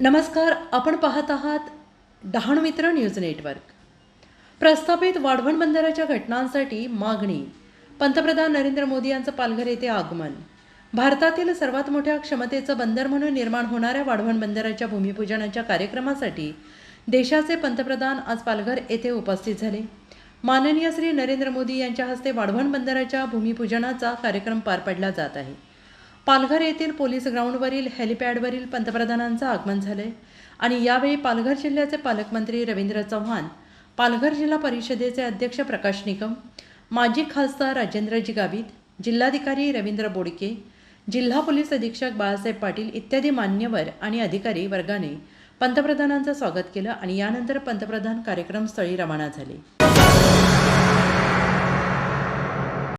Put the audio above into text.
नमस्कार आपण पाहत आहात डहाणू मित्र न्यूज नेटवर्क. प्रस्थापित वाढवण बंदराच्या घटनांसाठी मागणी पंतप्रधान नरेंद्र मोदी यांचं पालघर येथे आगमन. भारतातील सर्वात मोठ्या क्षमतेचं बंदर म्हणून निर्माण होणाऱ्या वाढवण बंदराच्या भूमिपूजनाच्या कार्यक्रमासाठी देशाचे पंतप्रधान आज पालघर येथे उपस्थित झाले. माननीय श्री नरेंद्र मोदी यांच्या हस्ते वाढवण बंदराच्या भूमिपूजनाचा कार्यक्रम पार पडला जात आहे. पालघर येथील पोलीस ग्राउंडवरील हेलिपॅडवरील पंतप्रधानांचं आगमन झालंय. आणि यावेळी पालघर जिल्ह्याचे पालकमंत्री रवींद्र चव्हाण पालघर जिल्हा परिषदेचे अध्यक्ष प्रकाश निकम माजी खासदार राजेंद्रजी गावित जिल्हाधिकारी रवींद्र बोडके जिल्हा पोलीस अधीक्षक बाळासाहेब पाटील इत्यादी मान्यवर आणि अधिकारी वर्गाने पंतप्रधानांचं स्वागत केलं आणि यानंतर पंतप्रधान कार्यक्रमस्थळी रवाना झाले.